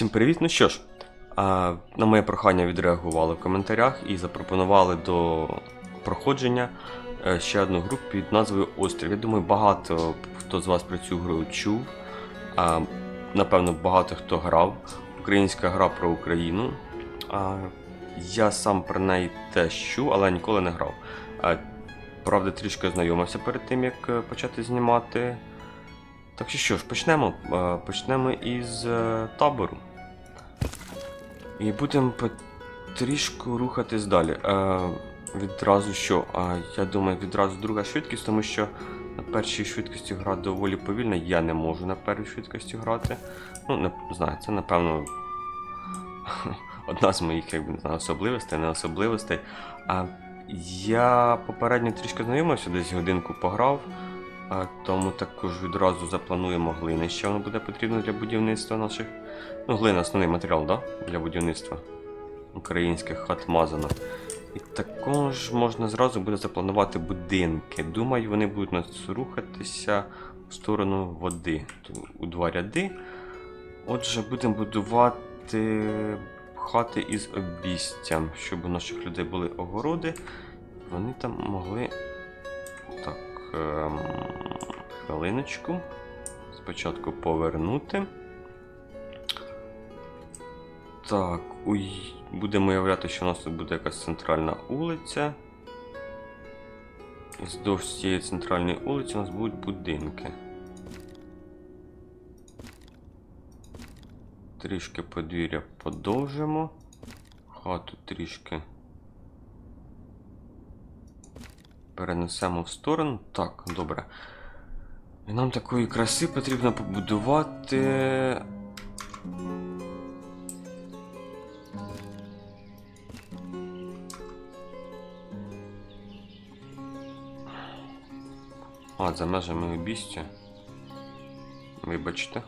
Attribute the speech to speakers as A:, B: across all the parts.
A: Всім привіт! Ну що ж, на моє прохання відреагували в коментарях і запропонували до проходження е, ще одну гру під назвою Острів. Я думаю, багато хто з вас про цю гру чув. Напевно, багато хто грав. Українська гра про Україну. Я сам про неї теж чув, але ніколи не грав. Правда, трішки ознайомився перед тим, як е, почати знімати. Так що що ж, почнемо. Е, Почнемо із табору. І будемо потрішку рухатись далі. Е, Відразу що? А, Я думаю, відразу друга швидкість, тому що на першій швидкості гра доволі повільна. Я не можу на першій швидкості грати. Ну, не знаю, це напевно одна з моїх якби, не знаю, особливостей, не особливостей. А я попередньо трішки знайомився, десь годинку пограв. А, тому також відразу заплануємо глинище, воно буде потрібно для будівництва наших. Ну, глина основний матеріал, да? Для будівництва українських хат мазанок. І також можна зразу буде запланувати будинки. Думаю, вони будуть нас рухатися в сторону води. У два ряди. Отже, будемо будувати хати із обістям, щоб у наших людей були огороди. Вони там могли хвилиночку. Спочатку повернути. Так, уй, будемо уявляти, що у нас тут буде якась центральна вулиця. І Вздовж цієї центральної вулиці у нас будуть будинки. Трішки подвір'я подовжимо. Хату трішки перенесемо в сторону. Так, добре. І нам такої краси потрібно побудувати. А, за межами обістя. Вибачте.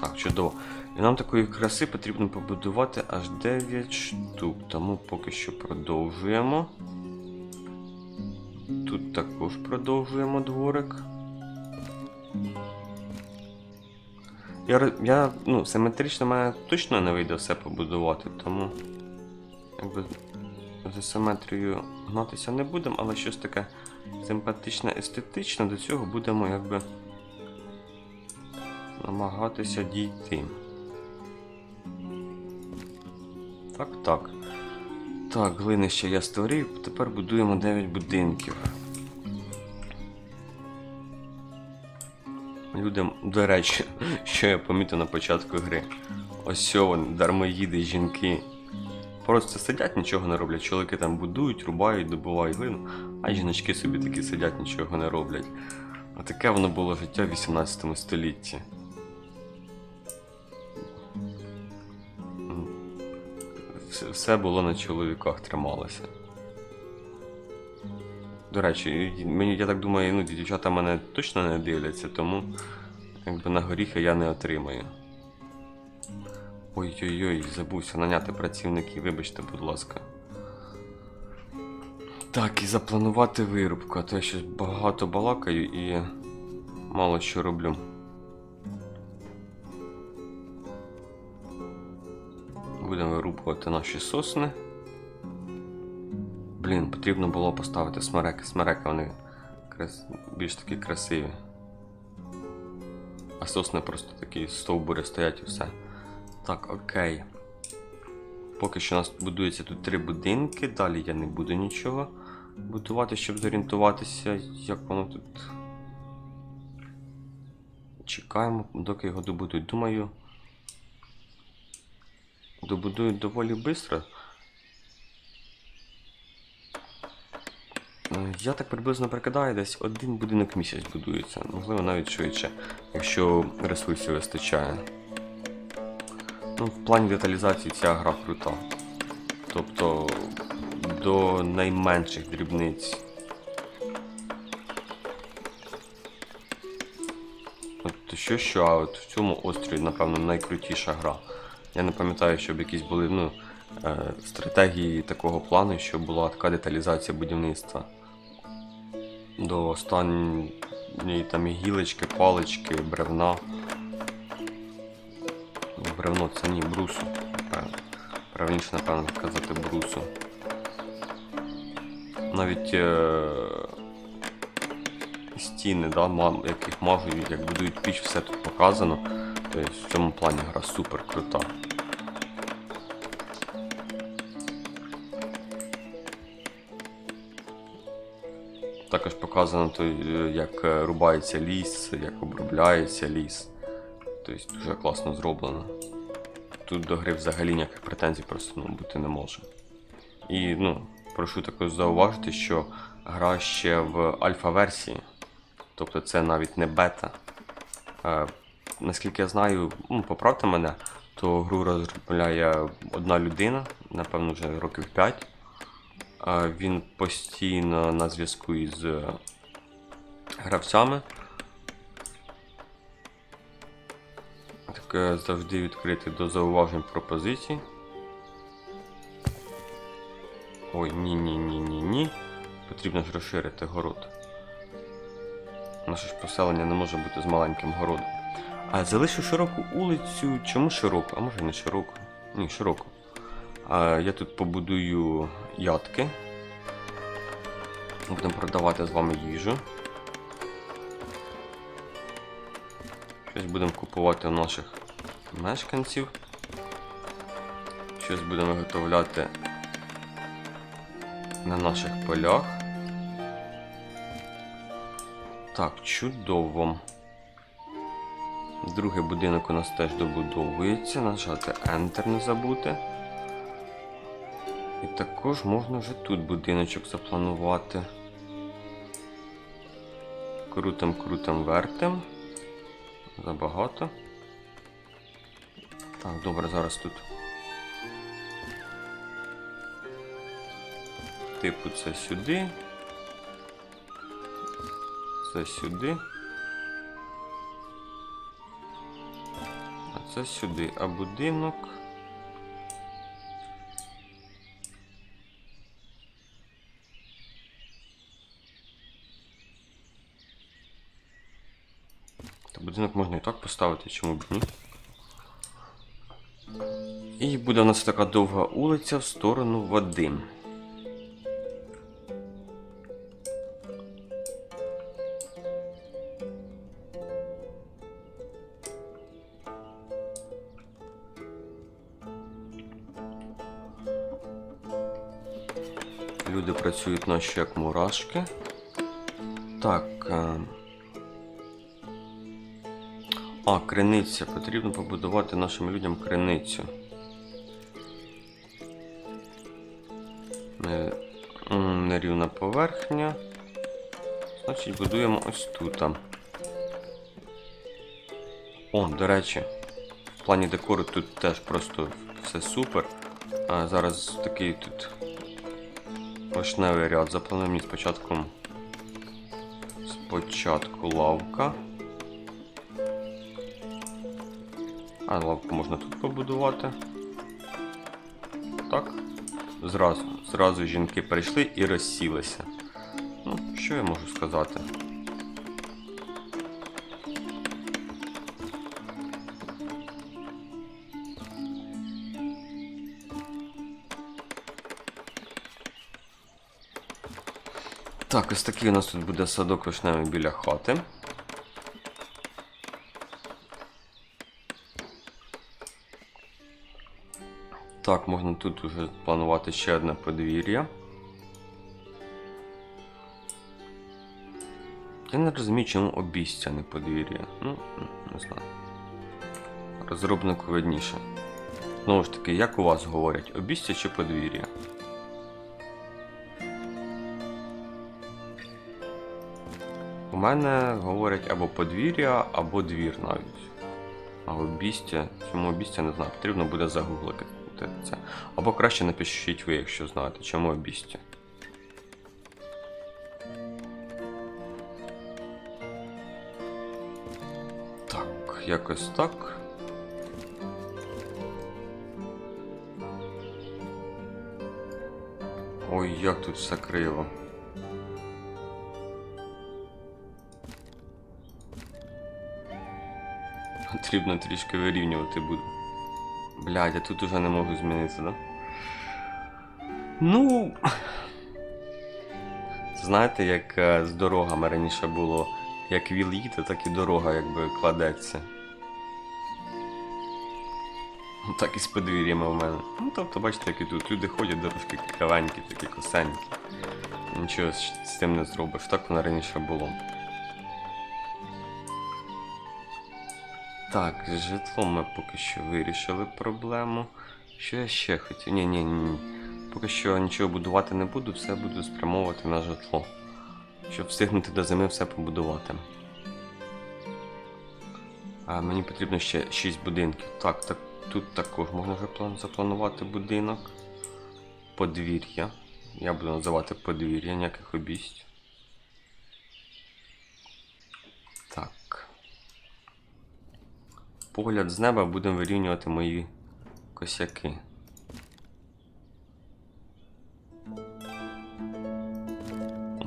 A: Так, чудово. І нам такої краси потрібно побудувати аж 9 штук. Тому поки що продовжуємо. Тут також продовжуємо дворик. Я, я ну, симетрично мене точно не вийде все побудувати, тому якби за симетрією гнатися не будемо, але щось таке симпатичне, естетичне, до цього будемо якби намагатися дійти. Так, так. Так, глинище я створив, тепер будуємо 9 будинків. Людям, до речі, що я помітив на початку гри. Ось вони, дармоїди, жінки. Просто сидять, нічого не роблять. Чоловіки там будують, рубають, добувають глину, а жіночки собі такі сидять, нічого не роблять. А таке воно було життя в 18 столітті. Все, було на чоловіках трималося. До речі, мені, я так думаю, ну, дівчата мене точно не дивляться, тому якби на горіхи я не отримаю. Ой-ой-ой, забувся наняти працівників, вибачте, будь ласка. Так, і запланувати вирубку, а то я щось багато балакаю і мало що роблю. Будемо вирубувати наші сосни. Блін, потрібно було поставити смереки. Смереки вони більш такі красиві. А сосни просто такі стовбури стоять і все. Так, окей. Поки що у нас будується тут три будинки, далі я не буду нічого будувати, щоб зорієнтуватися, як воно тут. Чекаємо, доки його добудують. Думаю. Добудують доволі швидко. Я так приблизно прикидаю, десь один будинок в місяць будується, можливо навіть швидше, якщо ресурсів вистачає. Ну, в плані деталізації ця гра крута. Тобто до найменших дрібниць. От що що, а от в цьому острові, напевно, найкрутіша гра. Я не пам'ятаю, щоб якісь були ну, е, стратегії такого плану, щоб була така деталізація будівництва. До останньої там і гілочки, палички, бревна. бревно, це ні, брусу. Правильніше, напевно, казати брусу. Навіть е... стіни, да, яких мажуть, як будують піч, все тут показано. Тобто в цьому плані гра супер крута. Також показано, е, як е, рубається ліс, як обробляється ліс. Тобто дуже класно зроблено. Тут до гри взагалі ніяких претензій просто ну, бути не може. І ну, прошу також зауважити, що гра ще в альфа-версії. Тобто це навіть не бета. Наскільки я знаю, ну, поправте мене, то гру розробляє одна людина, напевно, вже років 5. Е, він постійно на зв'язку із е, гравцями. Так, е, завжди відкритий до зауважень пропозицій. Ой, ні, ні, ні, ні, ні. Потрібно ж розширити город. Наше ж поселення не може бути з маленьким городом. А залишу широку вулицю. Чому широку? А може не широку? Ні, широку. А, я тут побудую ядки. Будемо продавати з вами їжу. Щось будемо купувати у наших мешканців. Щось будемо виготовляти на наших полях. Так, чудово. Другий будинок у нас теж добудовується. Нажати Enter не забути. І також можна вже тут будиночок запланувати. Крутим, крутим, вертим. Забагато. Так, добре, зараз тут. Типу це сюди. Це сюди. Це сюди. А будинок. Та будинок можна і так поставити, чому б ні. І буде у нас така довга вулиця в сторону води. Працюють наші як мурашки. Так. е, А, криниця. Потрібно побудувати нашим людям криницю. Нерівна поверхня. Значить, будуємо ось тут. О, до речі, в плані декору тут теж просто все супер. А зараз такий тут вишневий ряд. Заплануємо мені спочатку. Спочатку лавка. А лавку можна тут побудувати. Так. Зразу. Зразу жінки прийшли і розсілися. Ну, що я можу сказати? Так, ось такий у нас тут буде садок вишневий біля хати. Так, можна тут уже планувати ще одне подвір'я. Я не розумію, чому обійстя не подвір'я. Ну, не знаю. Розробнику видніше. Знову ж таки, як у вас говорять, обійстя чи подвір'я? Мене говорять або подвір'я, або двір навіть. А обійстя, чому обійстя не знаю, потрібно буде загуглити це. Або краще напишіть ви, якщо знаєте, чому обійстя. Так, якось так. Ой, як тут все криво. Потрібно трішки вирівнювати буде. Блядь, я тут уже не можу змінитися, да? Ну. Знаєте, як е, з дорогами раніше було, як віл їде, так і дорога якби кладеться. Так і з подвір'ями в мене. Ну, тобто, бачите, які тут люди ходять, дорожки кривенькі, такі косенькі. Нічого з цим не зробиш. Так воно раніше було. Так, з житлом ми поки що вирішили проблему. Що я ще хотів? Ні, ні, ні. Поки що нічого будувати не буду, все буду спрямовувати на житло. Щоб встигнути до зими все побудувати. А мені потрібно ще 6 будинків. Так, так тут також можна вже запланувати будинок. Подвір'я. Я буду називати подвір'я, ніяких обість. Так. Погляд з неба будемо вирівнювати мої косяки.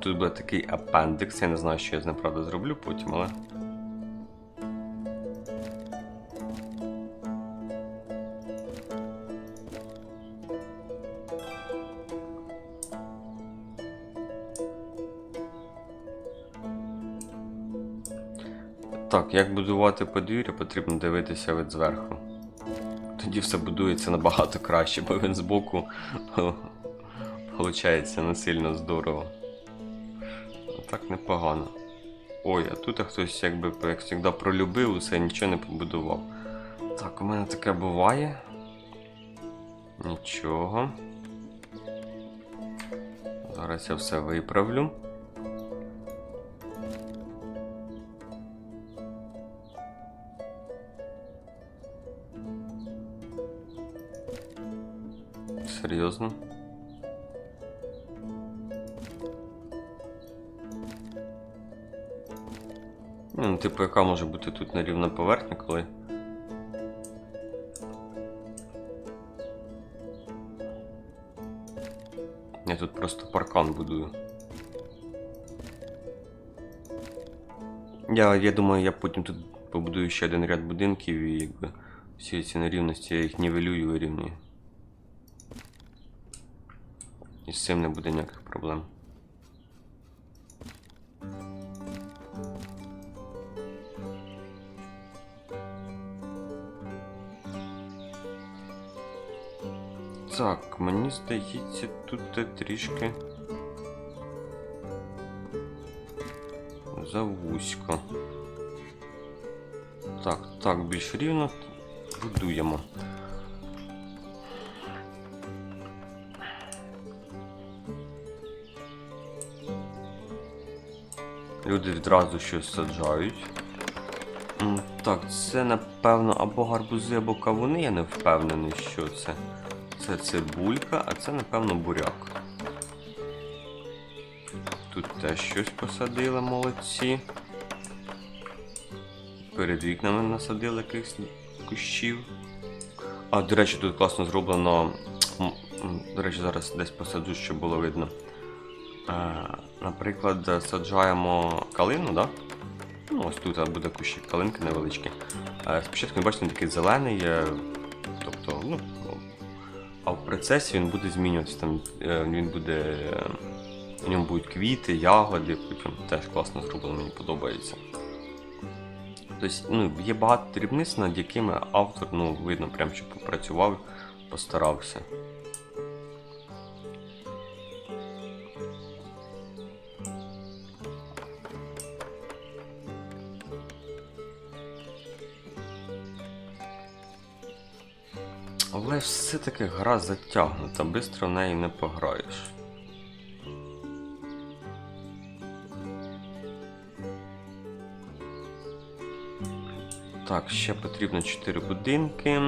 A: Тут буде такий апендикс, я не знаю, що я з ним правда зроблю потім, але. Так, як будувати подвір'я, потрібно дивитися від зверху. Тоді все будується набагато краще, бо він збоку виходить не сильно здорово. А Так непогано. Ой, а тут хтось якби як завжди пролюбив усе, нічого не побудував. Так, у мене таке буває. Нічого. Зараз я все виправлю. Серйозно? Ну, типу, яка може бути тут нерівна поверхня, коли. Я тут просто паркан будую. Я, я думаю, я потім тут побудую ще один ряд будинків і якби всі ці нерівності я їх нівелюю і вирівнюю. І з цим не буде ніяких проблем. Так, мені здається, тут трішки завузько. Так, так, більш рівно будуємо. Люди відразу щось саджають. Так, це напевно або гарбузи, або кавуни, я не впевнений, що це. Це цибулька, а це, напевно, буряк. Тут теж щось посадили, молодці. Перед вікнами насадили якихось кущів. А, до речі, тут класно зроблено. До речі, зараз десь посаджу, щоб було видно. Наприклад, саджаємо калину, да? Ну, ось тут буде кущик калинки невеличкі. Спочатку бачите, він такий зелений, е, тобто, ну, а в процесі він буде змінюватися. Там е, він буде. е, В ньому будуть квіти, ягоди, потім теж класно зроблено, мені подобається. Тобто, ну, є багато дрібниць, над якими автор, ну, видно, прям, що попрацював, постарався. Але все-таки гра затягнута, швидко в неї не пограєш. Так, ще потрібно 4 будинки.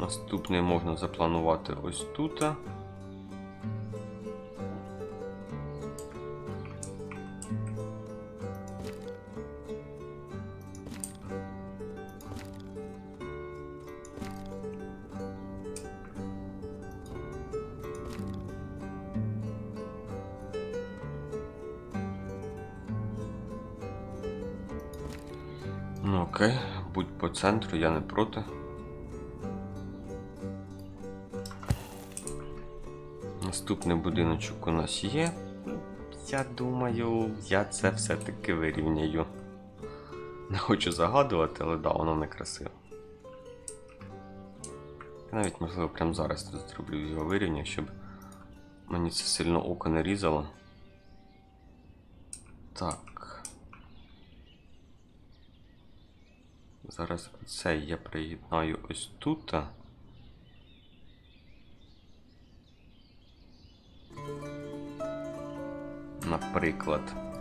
A: Наступний можна запланувати ось тут. Будь по центру, я не проти. Наступний будиночок у нас є. Я думаю, я це все-таки вирівняю. Не хочу загадувати, але да, воно не красиво. Я навіть, можливо, прямо зараз зроблю його вирівню, щоб мені це сильно око не різало. Так. Зараз це я приєднаю ось тут. Наприклад.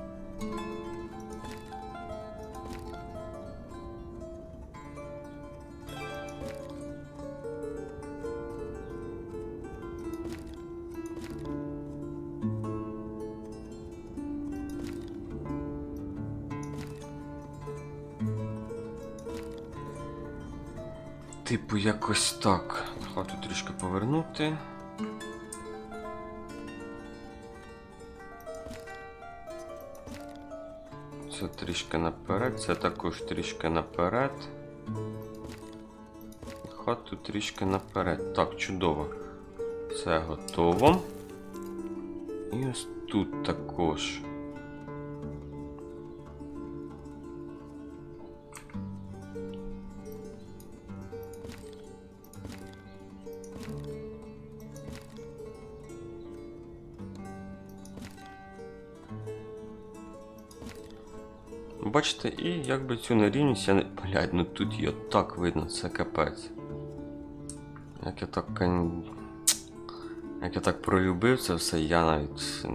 A: Типу, якось так. Хату трішки повернути. Це трішки наперед, це також трішки наперед. Хату трішки наперед. Так, чудово. Все готово. І ось тут також. Бачите, і якби цю нерівність я не. Блядь, ну тут її так видно, це капець. Як я так. Як я так пролюбив це все, я навіть.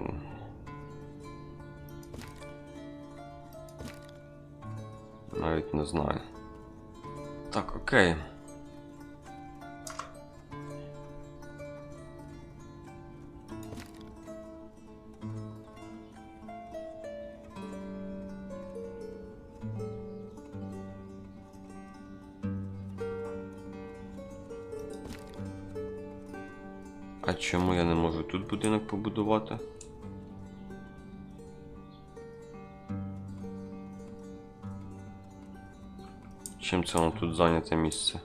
A: Навіть не знаю. Так, окей. А чому я не можу тут будинок побудувати? Чим це воно тут зайняте місце?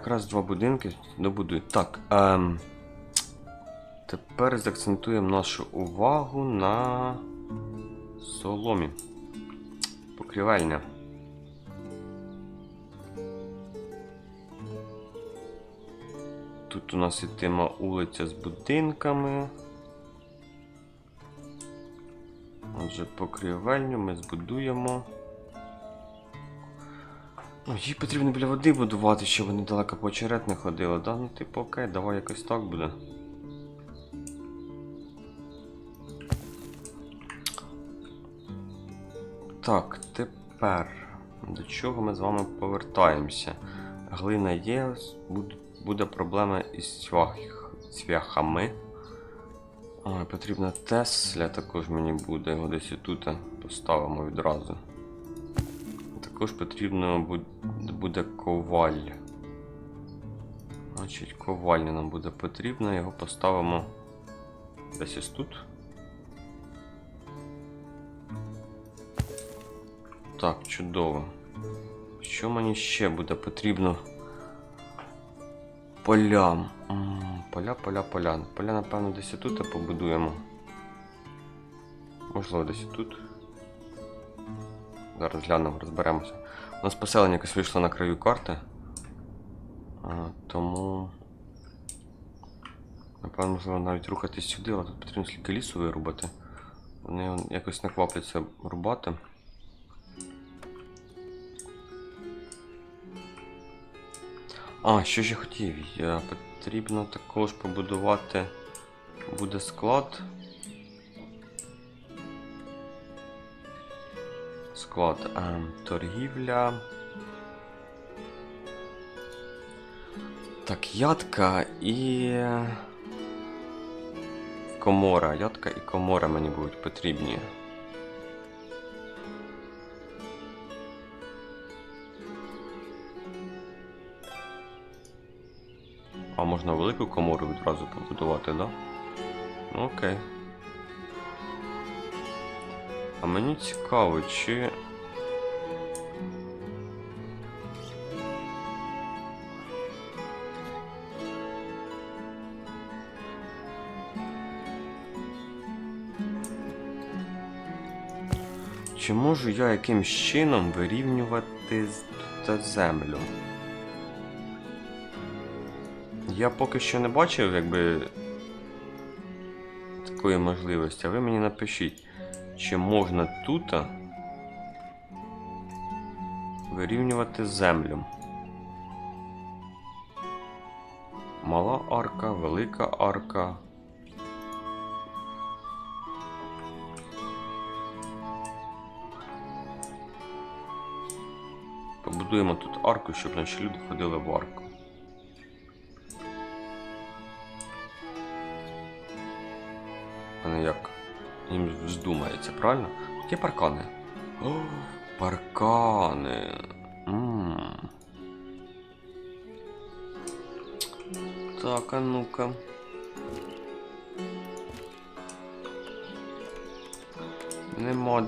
A: Якраз два будинки добудують. Так. Ем, тепер заакцентуємо нашу увагу на соломі. Покрівельня. Тут у нас ітиме вулиця з будинками. Отже, покрівельню ми збудуємо. Ну, їй потрібно біля води будувати, щоб вони далеко по очерет не ходили, да? Ну, типу, окей, давай якось так буде. Так, тепер до чого ми з вами повертаємося? Глина є, буде, проблема із цвях, цвяхами. Потрібна Тесля також мені буде, його десь тут поставимо відразу. Також потрібно буде коваль. Значить, ковальня нам буде потрібна, його поставимо десь ось тут. Так, чудово. Що мені ще буде потрібно? Поля. Поля, поля, поля. Поля, напевно, десь тут побудуємо. Можливо, десь тут. Зараз глянемо, розберемося. У нас поселення якось вийшло на краю карти. Тому. Напевно, можливо навіть рухатись сюди, але тут потрібно скільки лісу вирубати. Вони якось не квапляться рубати. А, що ж я хотів? Я потрібно також побудувати буде склад. Склад ем, торгівля. Так, ядка і. Комора. Ядка і комора мені будуть потрібні. А можна велику комору відразу побудувати, да? Ну окей. А мені цікаво, чи. Чи можу я якимсь чином вирівнювати землю? Я поки що не бачив, якби такої можливості, а ви мені напишіть, чи можна тут вирівнювати землю. Мала арка, велика арка. Побудуємо тут арку, щоб наші люди ходили в арку. Їм вздумається, правильно? Які паркани? О, паркани. м Так, а ну-ка. Нема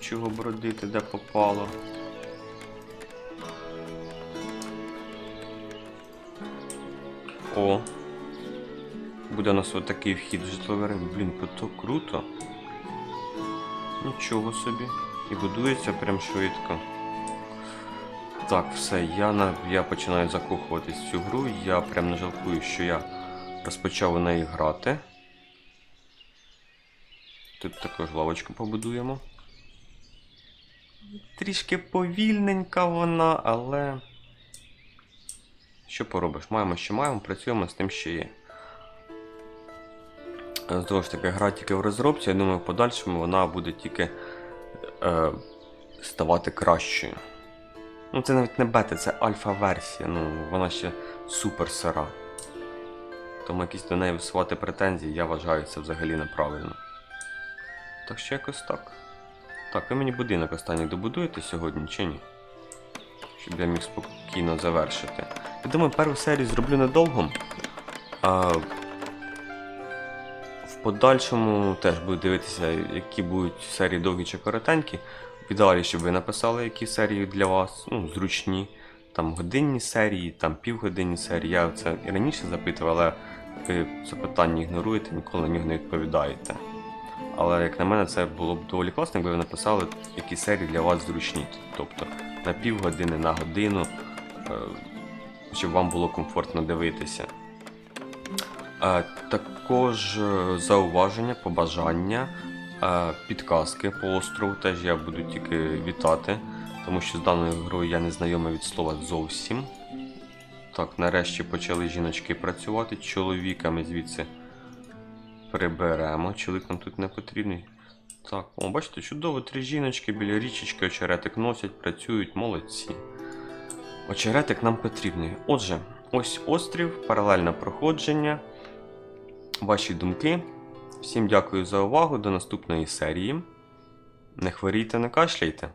A: чого бродити, де попало. О. Буде у нас отакий вхід в житловий ринок. Блін, то круто. Нічого собі. І будується прям швидко. Так, все, я на, я починаю закохуватись в цю гру. Я прям не жалкую, що я розпочав у неї грати. Тут також лавочку побудуємо. Трішки повільненька вона, але. Що поробиш? Маємо, що маємо, працюємо з тим, що є. Е, Знову ж таки, гра тільки в розробці, я думаю, в подальшому вона буде тільки е, ставати кращою. Ну, це навіть не бета, це альфа-версія, ну, вона ще супер сира. Тому якісь до неї висувати претензії, я вважаю це взагалі неправильно. Так що якось так. Так, ви мені будинок останній добудуєте сьогодні чи ні? Щоб я міг спокійно завершити. Я думаю, першу серію зроблю недовго. А подальшому теж буду дивитися, які будуть серії довгі чи коротенькі. В ідеалі, щоб ви написали, які серії для вас ну, зручні. Там годинні серії, там півгодинні серії. Я це і раніше запитував, але ви це питання ігноруєте, ніколи на нього не відповідаєте. Але як на мене, це було б доволі класно, якби ви написали, які серії для вас зручні. Тобто на півгодини, на годину, е, щоб вам було комфортно дивитися. Е, Також е, зауваження, побажання, е, підказки по острову теж я буду тільки вітати, тому що з даною грою я не знайомий від слова зовсім. Так, нарешті почали жіночки працювати, чоловіками звідси приберемо. Чоловік нам тут не потрібний. Так, о, бачите, чудово, три жіночки біля річечки очеретик носять, працюють, молодці. Очеретик нам потрібний. Отже, ось острів, паралельне проходження. Ваші думки. Всім дякую за увагу. До наступної серії. Не хворійте, не кашляйте.